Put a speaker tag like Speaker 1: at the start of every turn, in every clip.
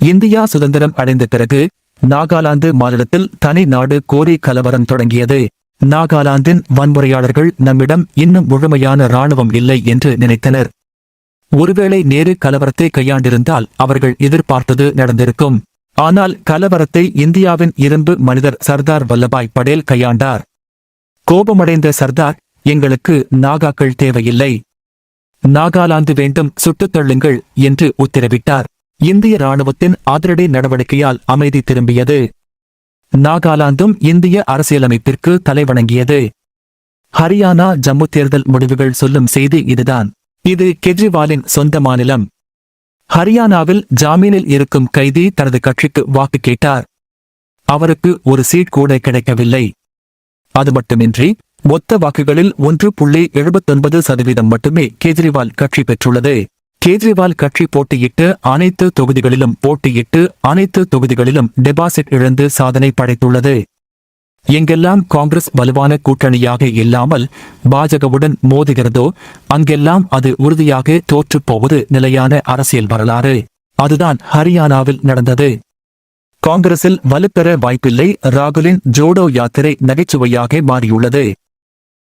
Speaker 1: India சுதந்திரம் அடைந்த பிறகு நாகாலாந்து மாநிலத்தில் தனி நாடு கோரி கலவரம் தொடங்கியது. நாகாலாந்தின் வன்முறையாளர்கள் நம்மிடம் இன்னும் முழுமையான இராணுவம் இல்லை என்று நினைத்தனர். ஒருவேளை நேரு கலவரத்தை கையாண்டிருந்தால் அவர்கள் எதிர்பார்த்தது நடந்திருக்கும். ஆனால் கலவரத்தை இந்தியாவின் இரும்பு மனிதர் சர்தார் வல்லபாய் படேல் கையாண்டார். கோபமடைந்த சர்தார் எங்களுக்கு நாகாக்கள் தேவையில்லை. நாகாலாந்து வேண்டும் சுட்டுத் தள்ளுங்கள் என்று உத்தரவிட்டார். இந்திய ராணுவத்தின் அதிரடி நடவடிக்கையால் அமைதி திரும்பியது. நாகாலாந்தும் இந்திய அரசியலமைப்பிற்கு தலைவணங்கியது ஹரியானா ஜம்மு தேர்தல் முடிவுகள் சொல்லும் செய்தி இதுதான். இது கெஜ்ரிவாலின் சொந்த மாநிலம். ஹரியானாவில் ஜாமீனில் இருக்கும் கைதி தனது கட்சிக்கு வாக்கு கேட்டார். அவருக்கு ஒரு சீட் கூட கிடைக்கவில்லை. அது மட்டுமின்றி மொத்த வாக்குகளில் ஒன்று புள்ளி எழுபத்தொன்பது சதவீதம் மட்டுமே கெஜ்ரிவால் கட்சி பெற்றுள்ளது. கேஜ்ரிவால் கட்சி போட்டியிட்டு அனைத்து தொகுதிகளிலும் போட்டியிட்டு அனைத்து தொகுதிகளிலும் டெபாசிட் இழந்து சாதனை படைத்துள்ளது. எங்கெல்லாம் காங்கிரஸ் வலுவான கூட்டணியாக இல்லாமல் பாஜகவுடன் மோதுகிறதோ அங்கெல்லாம் அது உறுதியாக தோற்றுப் போவது நிலையான அரசியல் வரலாறு. அதுதான் ஹரியானாவில் நடந்தது. காங்கிரஸில் வலுப்பெற வாய்ப்பில்லை. ராகுலின் ஜோடோ யாத்திரை நகைச்சுவையாக மாறியுள்ளது.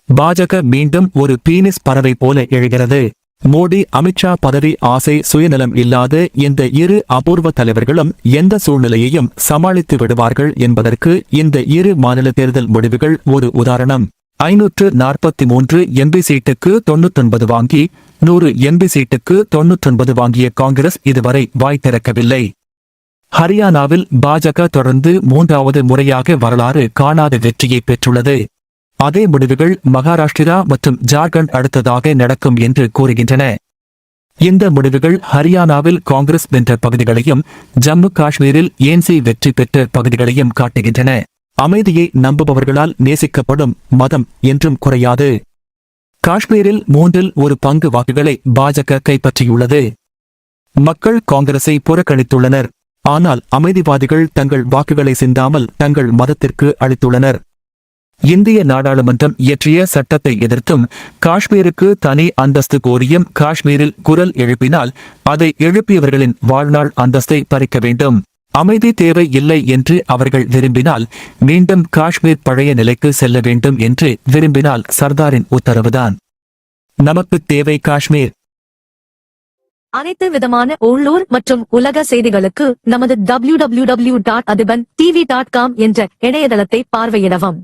Speaker 1: பாஜக மீண்டும் ஒரு பீனிஸ் பறவை போல எழுகிறது. மோடி அமித்ஷா பதவி ஆசை சுயநலம் இல்லாத இந்த இரு அபூர்வ தலைவர்களும் எந்த சூழ்நிலையையும் சமாளித்து விடுவார்கள் என்பதற்கு இந்த இரு மாநில தேர்தல் முடிவுகள் ஒரு உதாரணம். ஐநூற்று நாற்பத்தி மூன்று எம்பி சீட்டுக்கு தொன்னூற்றொன்பது வாங்கி நூறு எம்பி சீட்டுக்கு தொன்னூற்றொன்பது வாங்கிய காங்கிரஸ் இதுவரை வாய் திறக்கவில்லை. ஹரியானாவில் பாஜக தொடர்ந்து மூன்றாவது முறையாக வரலாறு காணாத வெற்றியை பெற்றுள்ளது. அதே முடிவுகள் மகாராஷ்டிரா மற்றும் ஜார்க்கண்ட் அடுத்ததாக நடக்கும் என்று கூறுகின்றன. இந்த முடிவுகள் ஹரியானாவில் காங்கிரஸ் வென்ற பகுதிகளையும் ஜம்மு காஷ்மீரில் ஏன்சி வெற்றி பெற்ற பகுதிகளையும் காட்டுகின்றன. அமைதியை நம்புபவர்களால் நேசிக்கப்படும் மதம் என்றும் குறையாது. காஷ்மீரில் மூன்றில் ஒரு பங்கு வாக்குகளை பாஜக கைப்பற்றியுள்ளது. மக்கள் காங்கிரஸை புறக்கணித்துள்ளனர். ஆனால் அமைதிவாதிகள் தங்கள் வாக்குகளை சிந்தாமல் தங்கள் மதத்திற்கு அளித்துள்ளனர். இந்திய நாடாளுமன்றம் இயற்றிய சட்டத்தை எதிர்த்தும் காஷ்மீருக்கு தனி அந்தஸ்து கோரியும் காஷ்மீரில் குரல் எழுப்பினால் அதை எழுப்பியவர்களின் வாழ்நாள் அந்தஸ்தை பறிக்க வேண்டும். அமைதி தேவை இல்லை என்று அவர்கள் விரும்பினால் மீண்டும் காஷ்மீர் பழைய நிலைக்கு செல்ல வேண்டும் என்று விரும்பினால் சர்தாரின் உத்தரவுதான். நமக்கு தேவை காஷ்மீர்.
Speaker 2: அனைத்து விதமான உள்ளூர் மற்றும் உலக செய்திகளுக்கு நமது டபிள்யூ டபிள்யூ டபிள்யூ டாட் என்ற இணையதளத்தை பார்வையிடவும்.